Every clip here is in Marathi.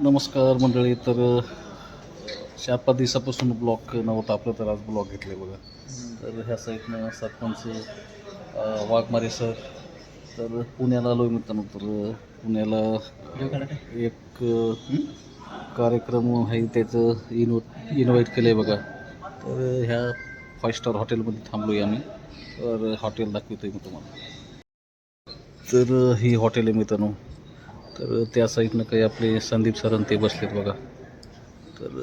नमस्कार मंडळी तर चार पाच दिवसापासून ब्लॉक नव्हता आपलं तर आज ब्लॉक घेतले बघा. तर ह्या साईडनं सरपंच वाघमारे सर तर पुण्याला आलो आहे मित्रांनो तर पुण्याला एक कार्यक्रम आहे त्याचं इन्व इन्व्हाइट केलं आहे बघा. तर ह्या फाईव्ह स्टार हॉटेलमध्ये थांबलो आहे आम्ही. तर हॉटेल दाखवतो आहे मी तुम्हाला. तर ही हॉटेल आहे मित्रांनो. तर त्या साईडनं काही आपले संदीप सरन ते बसलेत बघा. तर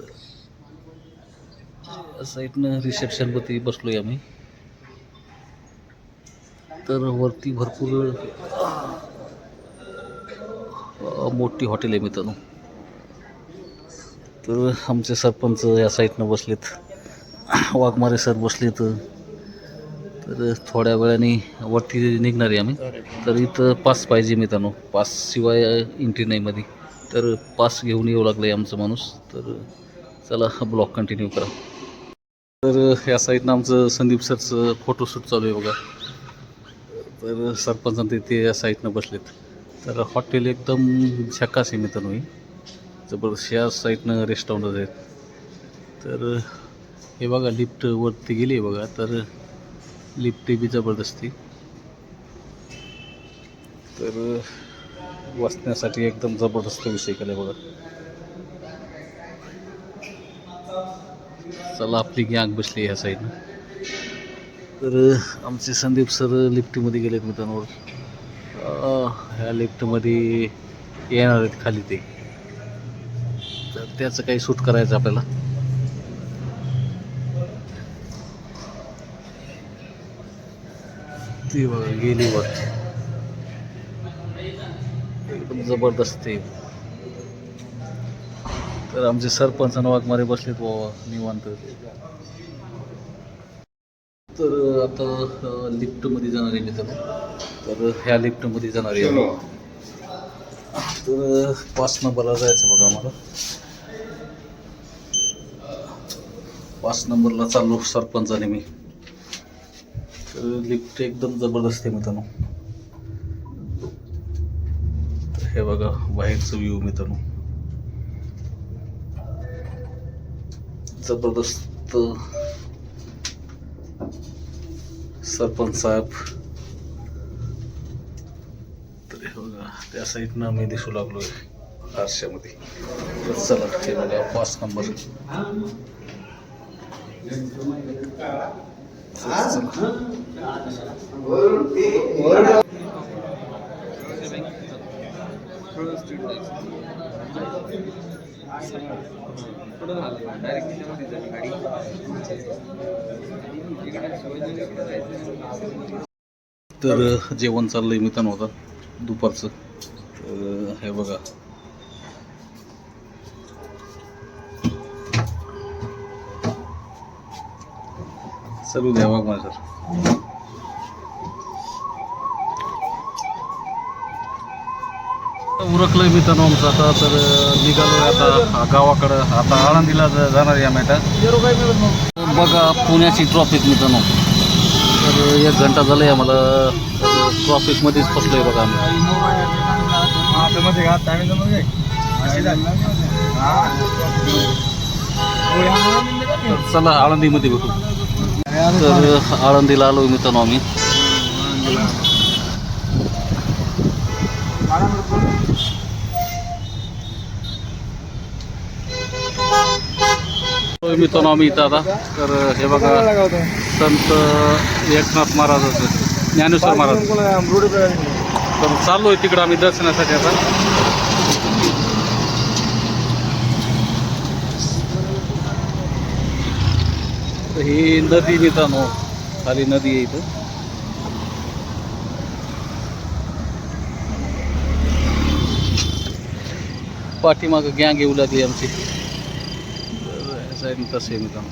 साईडनं रिसेप्शनवरती बसलो आहे आम्ही. तर वरती भरपूर मोठी हॉटेल आहे मित्रांनो. तर आमचे सरपंच या साईडनं बसलेत. वाघमारे सर बसलेत. तर थोड्या वेळाने वरती निघणार आहे आम्ही. तर इथं पास पाहिजे मित्रांनो. पास शिवाय एंट्री नाही मध्ये तर पास घेऊन येऊ लागलं आहे आमचं माणूस. तर चला ब्लॉग कंटिन्यू करा. तर या साईडनं आमचं संदीप सरचं फोटोशूट चालू आहे बघा. तर सरपंच आणि ते या साईडनं बसलेत. तर हॉटेल एकदम झकास आहे मित्रांनो ही. जबरदस्त या साईडनं रेस्टॉरंट आहेत तर हे बघा लिफ्ट वरती गेली आहे बघा. तर लिफ्ट बी जबरदस्ती. तर बसण्यासाठी एकदम जबरदस्त विषय केला बघा. चला आपली गॅंग बसली ह्या साईडनं तर आमचे संदीप सर लिफ्टमध्ये गेलेत मित्रांवर ह्या लिफ्टमध्ये येणार आहेत खाली ते. तर त्याचं काही सूट करायचं आपल्याला. ती बघा गेली वर एकदम जबरदस्त तर आमचे सरपंच वाघमारे बसलेत बाबा निवांत. तर आता लिफ्टमध्ये जाणार आहे मित्रांनो. तर ह्या लिफ्टमध्ये जाणार आहे. तर पाच नंबरला जायचं बघा आम्हाला. पाच नंबरला चाललो सरपंचाने मी. तर लिफ्ट एकदम जबरदस्त आहे मित्रांनो. हे बघा बाहेरचं व्ह्यू मित्रांनो. जबरदस्त सरपंच साहेब. तर हे बघा त्या साईडनं आम्ही दिसू लागलोय आरशामध्ये. चला हे बघा पाच नंबर तर जेवण चाललंय मित्रांनो होता दुपारचं. हे बघा. चालू द्या बघ माझं. उरकलंय मित्रांनो आमचं आता तर निघालो आता गावाकडं. आता आळंदीला जाणार या आम्ही बघा पुण्याची ट्रॉफिक मी तर एक घंटा झालाय आम्हाला. ट्रॉफिकमध्येच फसलोय बघा आम्ही. चला आळंदीमध्ये भेटू. तर आळंदीला आलो मित्रांनो आम्ही. मित्रांनो आम्ही इथं आता. तर हे बघा संत एकनाथ महाराजाचं ज्ञानेश्वर महाराज. तर चाललोय तिकडं आम्ही दर्शनासाठी आता. तर ही नदी मित्रांनो खाली नदी आहे इथं. पाठीमागं गँग येऊ लागली आमची. साईडनं तसं मित्रांनो.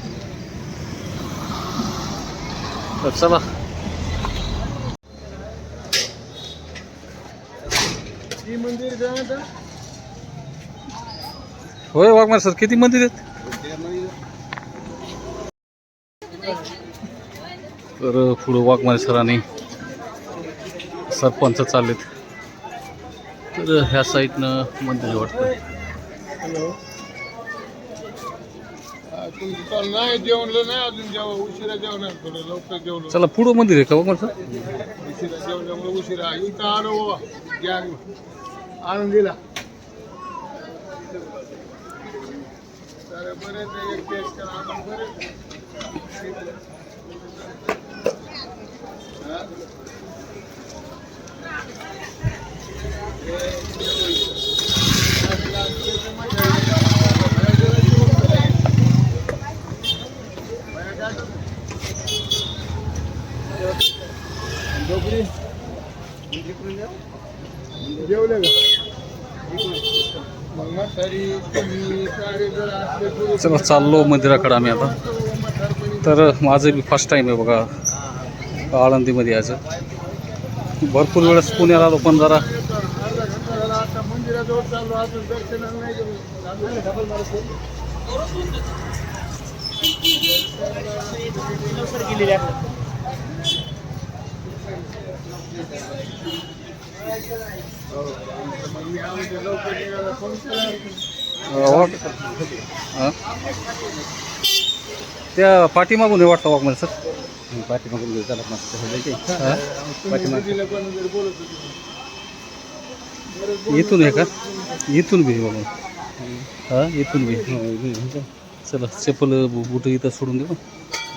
तर चला. होय वाघमार सर किती मंदिर आहेत? तर पुढं वाघमारे सरांनी सरपंच चाललेत. तर ह्या साईडनं मंदिर वाटतं. नाही जेवणलं नाही अजून जेव्हा उशिरा जेवणार थोडं लवकर जेवलं. चला पुढं मंदिर आहे का बघ सर? उशिरा जेवल्यामुळे उशिरा. इथं आलो बाबा गॅग. आणून दिला तर बरेच एक बरेच. चला चाललो मंदिराकडे आम्ही आता. तर माझं बी फर्स्ट टाईम आहे बघा. आळंदीमध्ये यायचं. भरपूर वेळेस पुण्याला आलो पण जरा त्या पाठीमागून वाटतं वाघ म्हणजे सर. पाठीमागून घेऊ चालत हां? इथून आहे का? इथून बी बघून हां इथून बी चला चप्पल बुट इथं सोडून देऊ.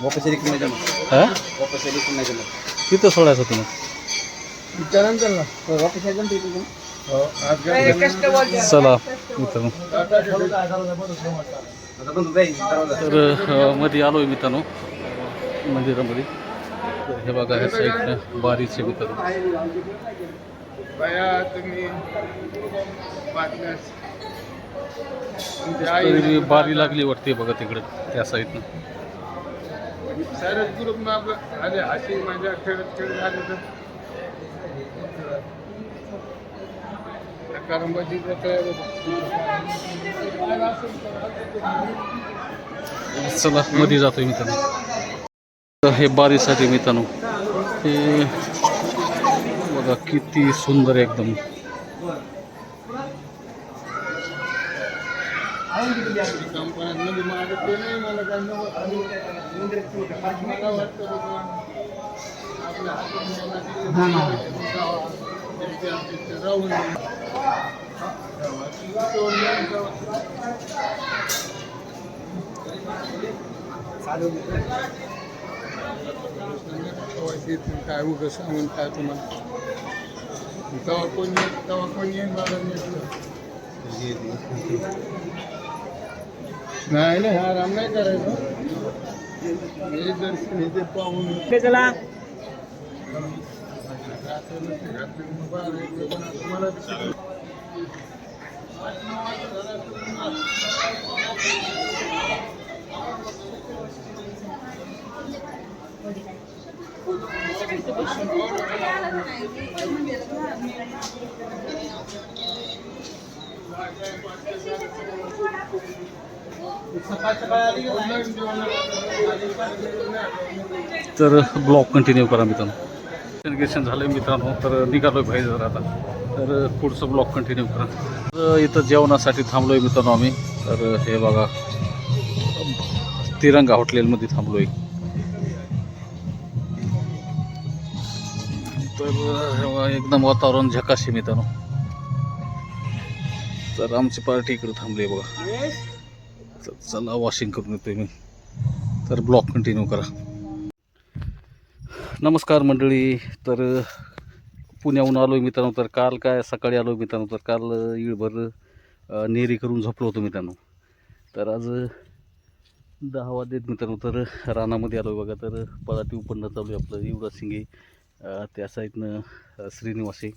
वापस इकडे नाही जमत हां? वापस नाही जमत तिथं सोडायचं तुम्ही. वापस हो आज काय चला मित्रांनो. तर मध्ये आलो आहे मित्रांनो. मंदिरामध्ये. हे बघा ह्या साईडनं बारीचे बाया तुम्ही बारी लागली वाटते बघा तिकडं त्या साईडनं सारेच ग्रुप आले हसी माझ्या खेळत तर. चला मध्ये जातोय मित्रांनो. तर हे बारीसाठी मित्रांनो हे बघा किती सुंदर एकदम. काय नवं उगं सांगून काय तुम्हाला तेव्हा कोण येईल तेव्हा कोण येईल मला नाही नाही आराम नाही करायचा हे दर्शन हे ते पाहून तुम्हाला तर ब्लॉग कंटिन्यू करा मित्रांनो. कम्युनिकेशन झालं मित्रांनो तर निघालो पाहिजे जर आता. तर पुढचं ब्लॉग कंटिन्यू करा. तर इथं जेवणासाठी थांबलो आहे मित्रांनो आम्ही. तर हे बघा तिरंगा हॉटेलमध्ये थांबलो आहे तर एकदम वातावरण झकाशी मित्रांनो. तर आमची पार्टी इकडे थांबली आहे बघा. तर चला वॉशिंग करून येतोय मी. तर ब्लॉक कंटिन्यू करा. नमस्कार मंडळी. तर पुण्याहून आलो आहे मित्रांनो तर काल काय सकाळी आलो मित्रांनो तर काल इळभर नेरी करून झोपलो होतो मित्रांनो. तर आज दहा वाजेत मित्रांनो तर रानामध्ये आलो आहे बघा तर पळाटी उपन्न चालू आहे आपलं युवराज सिंगे त्या साईडनं श्रीनिवास आहे.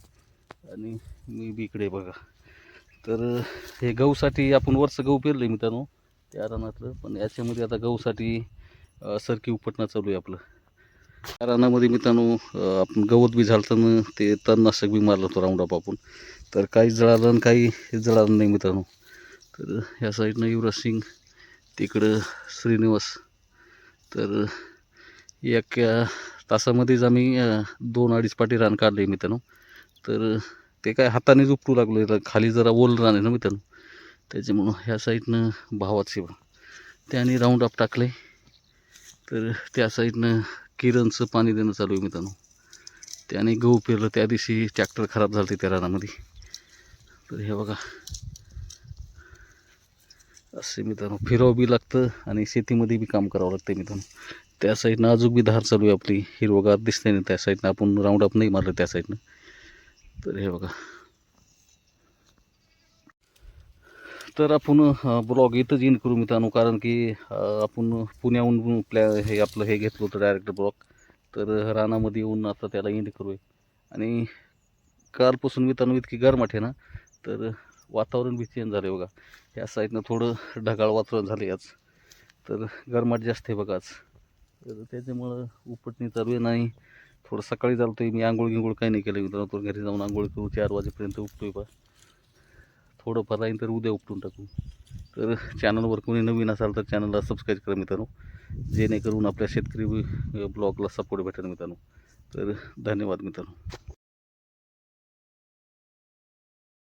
आणि मी बी इकडे बघा. तर हे गहूसाठी आपण वरचं गहू पेरलं आहे मित्रांनो त्या रानातलं. पण याच्यामध्ये आता गहूसाठी सरकी उपटणं चालू आहे आपलं. त्या रानामध्ये मित्रांनो आपण गवत बी झालताना ते तणनाशक बी मारलं होतं राऊंडअप आपण. तर काही जळालं आणि काही जळालं नाही मित्रांनो. तर ह्या साईडनं युवराज सिंग तिकडं श्रीनिवास. तर एका तासामध्येच आम्ही दोन अडीच पाटी रान काढले मित्रांनो. तर ते काय हातानेच उपटू लागलो खाली जरा ओल रान आहे ना मित्रांनो. त्याच्यामुळं ह्या साईडनं भावाचे बा त्याने राऊंड अप टाकले. तर त्या साईडनं किरणचं पाणी देणं चालू आहे मित्रांनो. त्याने गहू पेरलं त्या दिवशी ट्रॅक्टर खराब झालं होते त्या रानामध्ये. तर हे बघा. असे मित्रांनो फिरावं बी लागतं आणि शेतीमध्ये बी काम करावं लागतं मित्रांनो. त्या साईडनं अजून बी धार चालू आहे आपली. हिरवगार दिसते नाही त्या साईडनं. आपण राऊंड अप नाही मारलं त्या साईडनं. तर हे बघा. तर आपण ब्लॉग इथंच इन करू मित्रांनो. कारण की आपण पुण्याहून प्लॅ हे आपलं हे घेतलं होतं डायरेक्ट ब्लॉग तर रानामध्ये येऊन आता त्याला एंड करू आहे आणि कालपासून मित्रांनो इतकी गरमाट आहे ना तर वातावरण बी चेंज झालं आहे बघा. या साईडनं थोडं ढगाळ वातावरण झालं आज. तर गरमाट जास्त आहे बघा आज. तर त्याच्यामुळं उपटणी चालू आहे. नाही थोडं सकाळी चालतो आहे मी आंघोळ गिंघोळ काही नाही केलं. मित्रांनो तो घरी जाऊन आंघोळ करू. चार वाजेपर्यंत उपटोय बा. थोडंफार राहील तर उद्या उपटून टाकू. तर चॅनलवर कोणी नवीन असाल तर चॅनलला सबस्क्राईब करा मित्रांनो. जेणेकरून आपल्या शेतकरी ब्लॉगला सपोर्ट भेटेल मित्रांनो. तर धन्यवाद मित्रांनो.